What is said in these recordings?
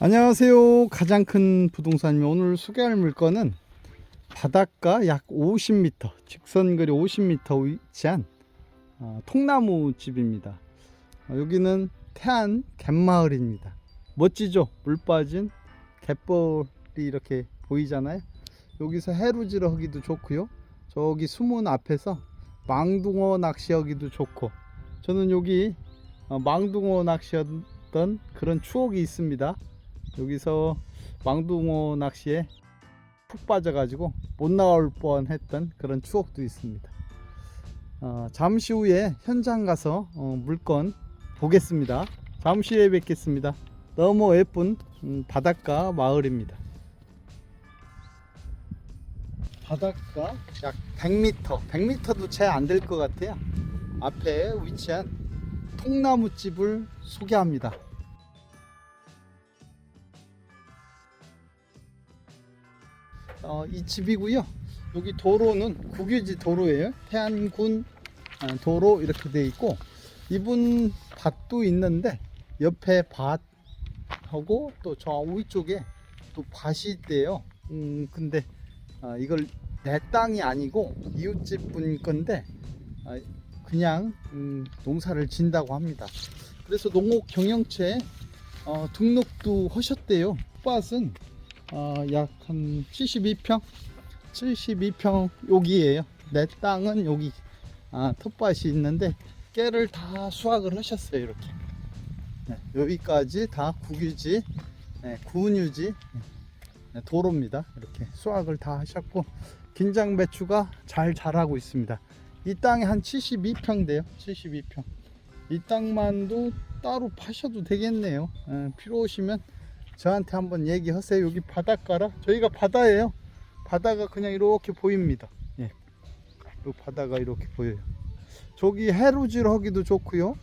안녕하세요. 가장 큰 부동산이 오늘 소개할 물건은 바닷가 약 50m, 직선거리 50m 위치한 어, 통나무 집입니다. 어, 여기는 태안 갯마을입니다. 멋지죠? 물 빠진 갯벌이 이렇게 보이잖아요. 여기서 해루질 하기도 좋고요. 저기 수문 앞에서 망둥어 낚시하기도 좋고 저는 여기 어, 망둥어 낚시했던 그런 추억이 있습니다. 여기서 망둥어 낚시에 푹 빠져가지고 못 나올 뻔했던 그런 추억도 있습니다. 어, 잠시 후에 현장 가서 어, 물건 보겠습니다. 잠시 후에 뵙겠습니다. 너무 예쁜 음, 바닷가 마을입니다. 바닷가 약 100m, 100m도 채 안 될 것 같아요. 앞에 위치한 통나무 집을 소개합니다. 어, 이 집이고요. 여기 도로는 국유지 도로예요. 태안군 아, 도로 이렇게 돼 있고 이분 밭도 있는데 옆에 밭하고 또 저 위쪽에 또 밭이 있대요. 음 근데 아, 이걸 내 땅이 아니고 이웃집 분 건데 아, 그냥 음, 농사를 진다고 합니다. 그래서 농업 경영체 어, 등록도 하셨대요. 밭은 어, 약 한 72평? 72평 여기에요. 내 땅은 여기 아, 텃밭이 있는데 깨를 다 수확을 하셨어요 이렇게. 네, 여기까지 다 국유지 네, 구은유지 네, 도로입니다. 이렇게 수확을 다 하셨고 긴장 배추가 잘 자라고 있습니다. 이 땅이 한 72평 돼요. 72평. 이 땅만도 따로 파셔도 되겠네요. 예, 필요하시면 저한테 한번 얘기하세요. 여기 바닷가라. 저희가 바다예요. 바다가 그냥 이렇게 보입니다. 예. 요 바다가 이렇게 보여요. 저기 해루질 하기도 좋고요.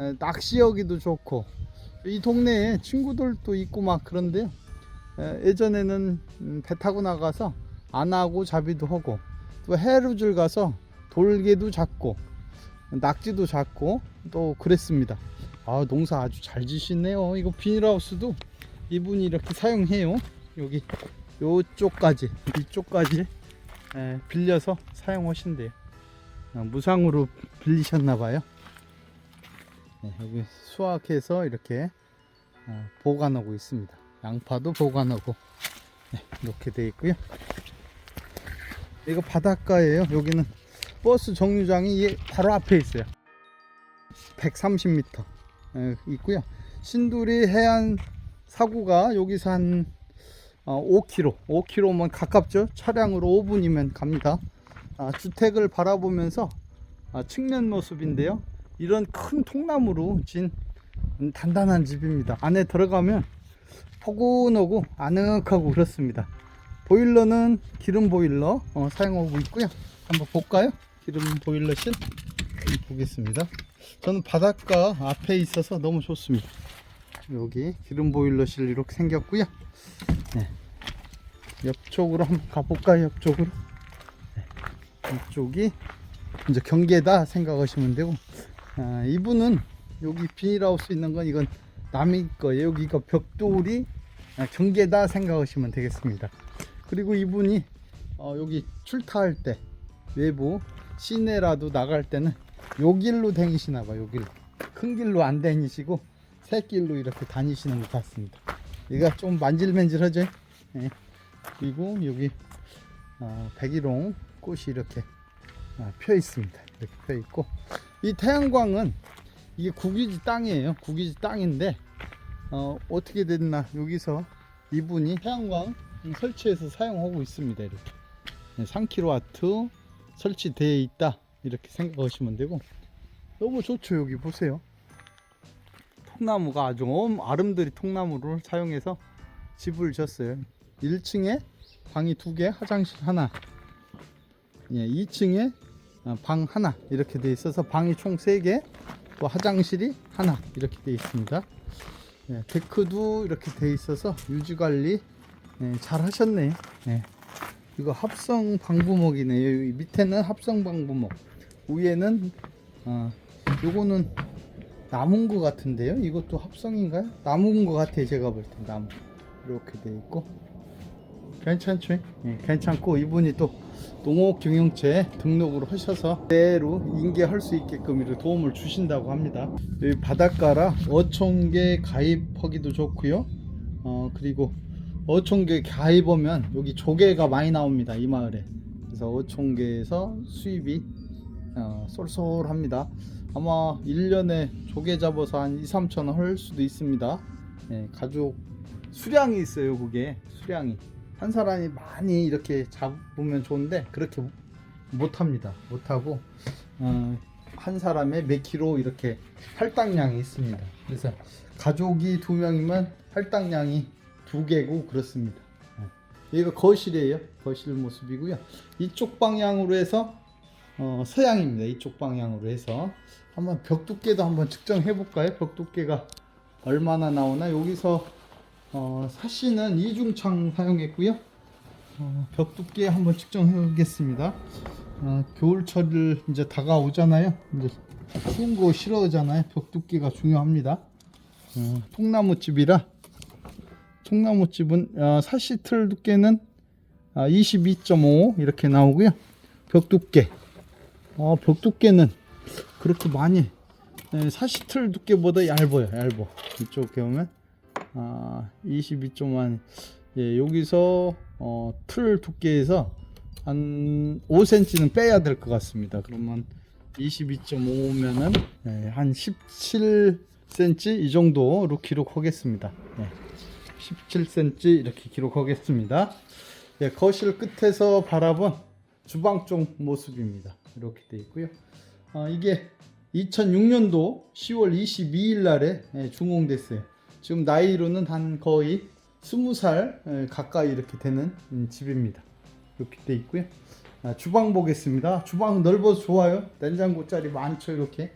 에, 낚시하기도 좋고. 이 동네에 친구들도 있고 막 그런데요. 에, 예전에는 음, 배 타고 나가서 안 하고 잡이도 하고 또 해루질 가서 돌개도 잡고 낙지도 잡고 또 그랬습니다. 아 농사 아주 잘 지시네요. 이거 비닐하우스도 이분이 이렇게 사용해요. 여기 요쪽까지 이쪽까지 에, 빌려서 사용하신대요. 어, 무상으로 빌리셨나봐요. 네, 여기 수확해서 이렇게 어, 보관하고 있습니다. 양파도 보관하고 네, 이렇게 돼 있고요. 이거 바닷가예요. 여기는 버스 정류장이 바로 앞에 있어요. 130m 있고요. 신두리 해안 사구가 여기서 한 5km, 5km면 가깝죠. 차량으로 5분이면 갑니다. 아, 주택을 바라보면서 아, 측면 모습인데요. 이런 큰 통나무로 진 단단한 집입니다. 안에 들어가면 포근하고 아늑하고 그렇습니다. 보일러는 기름 보일러 어, 사용하고 있고요. 한번 볼까요? 기름 보일러실 보겠습니다. 저는 바닷가 앞에 있어서 너무 좋습니다. 여기 기름 보일러실 이렇게 생겼고요. 네. 옆쪽으로 한번 가볼까요? 옆쪽으로. 네. 이쪽이 이제 경계다 생각하시면 되고 아, 이분은 여기 비닐하우스 있는 건 이건 남의 거예요. 여기가 벽돌이 아, 경계다 생각하시면 되겠습니다. 그리고 이분이 어, 여기 출타할 때 외부 시내라도 나갈 때는 요 길로 다니시나 봐요. 요 길로. 큰 길로 안 다니시고 새길로 이렇게 다니시는 것 같습니다. 얘가 좀 만질만질하죠? 예. 그리고 여기 어, 백일홍 꽃이 이렇게 어, 펴 있습니다. 이렇게 펴 있고 이 태양광은 이게 국유지 땅이에요. 국유지 땅인데 어, 어떻게 됐나 여기서 이분이 태양광 설치해서 사용하고 있습니다. 이렇게 3kW 설치되어 있다 이렇게 생각하시면 되고 너무 좋죠 여기 보세요. 통나무가 아주 엄 아름드리 통나무를 사용해서 집을 졌어요. 1층에 방이 두 개, 화장실 하나. 예, 2층에 어, 방 하나 이렇게 돼 있어서 방이 총 3개, 또 화장실이 하나 이렇게 돼 있습니다. 예, 데크도 이렇게 돼 있어서 유지 관리 예, 잘 하셨네요. 예. 이거 합성 방부목이네요. 밑에는 합성 방부목, 위에는 어, 요거는 나무인 것 같은데요? 이것도 합성인가요? 나무인 것 같아요. 제가 볼 때 나무 이렇게 돼 있고 괜찮죠? 예, 괜찮고 이분이 또 농업경영체 등록을 하셔서 그대로 인계할 수 있게끔 이렇게 도움을 주신다고 합니다. 여기 바닷가라 어촌계 가입하기도 좋고요. 어 그리고 어촌계 가입하면 여기 조개가 많이 나옵니다. 이 마을에. 그래서 어촌계에서 수입이 어, 쏠쏠합니다. 아마 1년에 조개 잡아서 한 2, 3천 원 할 수도 있습니다. 예, 가족 수량이 있어요, 그게 수량이. 한 사람이 많이 이렇게 잡으면 좋은데 그렇게 못 합니다. 못 하고 어, 한 사람에 몇 킬로 이렇게 할당량이 있습니다. 그래서 가족이 두 명이면 할당량이 두 개고 그렇습니다. 예. 이거 거실이에요. 거실 모습이고요. 이쪽 방향으로 해서 어, 서양입니다. 이쪽 방향으로 해서 한번 벽 두께도 한번 측정해 볼까요? 벽 두께가 얼마나 나오나 여기서 어, 사시는 이중창 사용했고요. 어, 벽 두께 한번 측정해 보겠습니다. 어, 겨울철을 이제 다가오잖아요. 이제 추운 거 싫어하잖아요. 벽 두께가 중요합니다. 어, 통나무집이라 통나무집은 어, 사시 틀 두께는 아, 22.5 이렇게 나오고요. 벽 두께 어, 벽 두께는 그렇게 많이 네, 사시틀 두께보다 얇아요 얇아. 이쪽에. 보면 아, 22.1 예, 여기서 어, 틀 두께에서 한 5cm는 빼야 될 것 같습니다. 그러면 22.5면은 예, 한 17cm 이 정도로 기록하겠습니다. 예, 17cm 이렇게 기록하겠습니다. 예, 거실 끝에서 바라본 주방 쪽 모습입니다. 이렇게 돼 있고요. 아, 이게 2006년도 10월 22일 날에 예, 준공됐어요. 지금 나이로는 한 거의 20살 예, 가까이 이렇게 되는 음, 집입니다. 이렇게 돼 있고요. 아, 주방 보겠습니다. 주방 넓어서 좋아요. 냉장고 짜리 많죠. 이렇게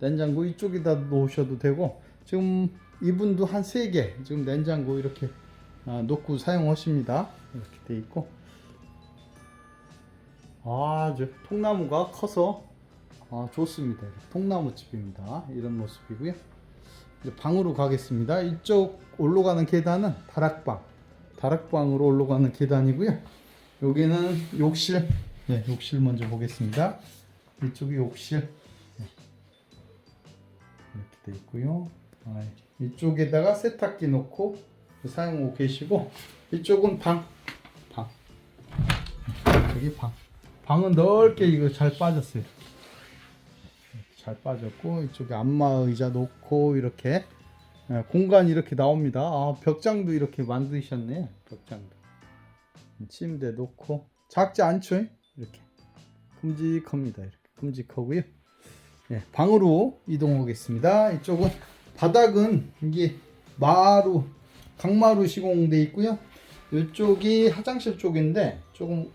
냉장고 이쪽에다 놓으셔도 되고 지금 이분도 한 3개 지금 냉장고 이렇게 아, 놓고 사용하십니다. 이렇게 돼 있고 아주 통나무가 커서 아, 좋습니다. 통나무 집입니다. 이런 모습이고요. 이제 방으로 가겠습니다. 이쪽 올라가는 계단은 다락방, 다락방으로 올라가는 계단이고요. 여기는 욕실, 네, 욕실 먼저 보겠습니다. 이쪽이 욕실 네. 이렇게 돼 있고요. 아, 이쪽에다가 세탁기 놓고 사용하고 계시고 이쪽은 방, 방, 여기 방. 방은 넓게 이거 잘 빠졌어요. 잘 빠졌고 이쪽에 안마 의자 놓고 이렇게 예, 공간이 이렇게 나옵니다. 아, 벽장도 이렇게 만드셨네. 벽장도. 침대 놓고 작지 않죠? 이렇게 큼직합니다. 이렇게 큼직하고요. 예, 방으로 이동하겠습니다. 이쪽은 바닥은 이게 마루 강마루 시공돼 있고요. 이쪽이 화장실 쪽인데 조금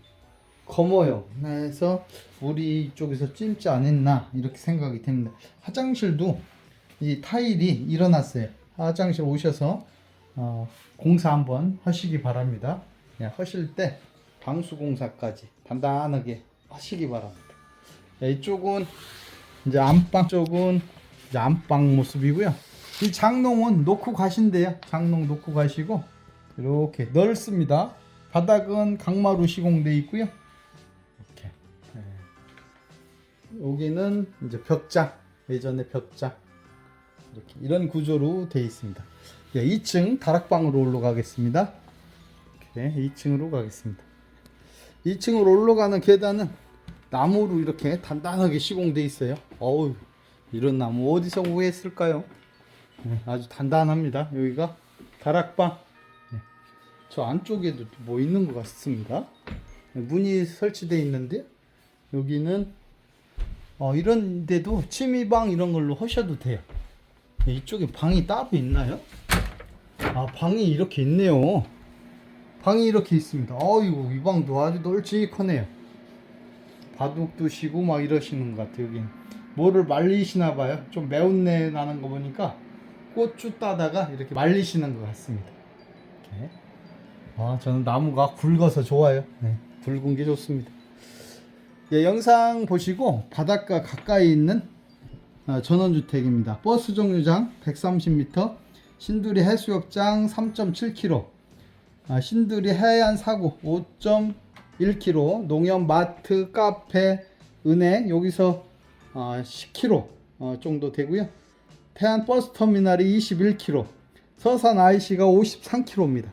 검어요. 그래서 물이 이쪽에서 찜지 않았나 이렇게 생각이 됩니다. 화장실도 이 타일이 일어났어요. 화장실 오셔서 어, 공사 한번 하시기 바랍니다. 예, 하실 때 방수 공사까지 단단하게 하시기 바랍니다. 예, 이쪽은 이제 안방 쪽은 이제 안방 모습이고요. 이 장롱은 놓고 가신대요. 장롱 놓고 가시고 이렇게 넓습니다. 바닥은 강마루 시공돼 있고요. 여기는 이제 벽장 예전에 벽장 이렇게 이런 구조로 되어 있습니다. 예, 2층 다락방으로 올라가겠습니다. 이렇게 2층으로 가겠습니다. 2층으로 올라가는 계단은 나무로 이렇게 단단하게 시공돼 있어요. 어우 이런 나무 어디서 구했을까요? 네, 아주 단단합니다. 여기가 다락방. 네, 저 안쪽에도 뭐 있는 것 같습니다. 네, 문이 설치되어 있는데 여기는 어, 이런 데도 취미방 이런 걸로 하셔도 돼요. 네, 이쪽에 방이 따로 있나요? 아 방이 이렇게 있네요. 방이 이렇게 있습니다. 어이구 이 방도 아주 널찍하네요. 바둑 두시고 막 이러시는 것 같아요. 여기 뭐를 말리시나 봐요. 좀 매운내 나는 거 보니까 고추 따다가 이렇게 말리시는 것 같습니다. 이렇게. 아 저는 나무가 굵어서 좋아요. 네, 굵은 게 좋습니다. 예, 영상 보시고 바닷가 가까이 있는 아, 전원주택입니다. 버스 정류장 130m, 신두리 해수욕장 3.7km, 아, 신두리 해안 사구 5.1km, 농협 마트, 카페, 은행 여기서 아, 10km 어, 정도 되고요. 태안 버스 터미널이 21km, 서산 IC가 53km입니다.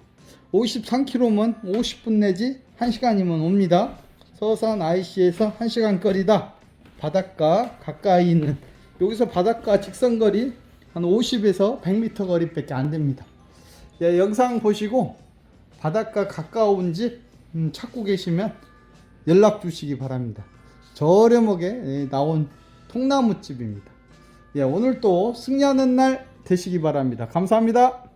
53km면 50분 내지 1시간이면 옵니다. 서산 IC에서 1시간 거리다. 바닷가 가까이 있는 여기서 바닷가 직선 거리 한 50에서 100m 거리밖에 안 됩니다. 예, 영상 보시고 바닷가 가까운 집 음, 찾고 계시면 연락 주시기 바랍니다. 저렴하게 예, 나온 통나무 집입니다. 예, 오늘 또 승리하는 날 되시기 바랍니다. 감사합니다.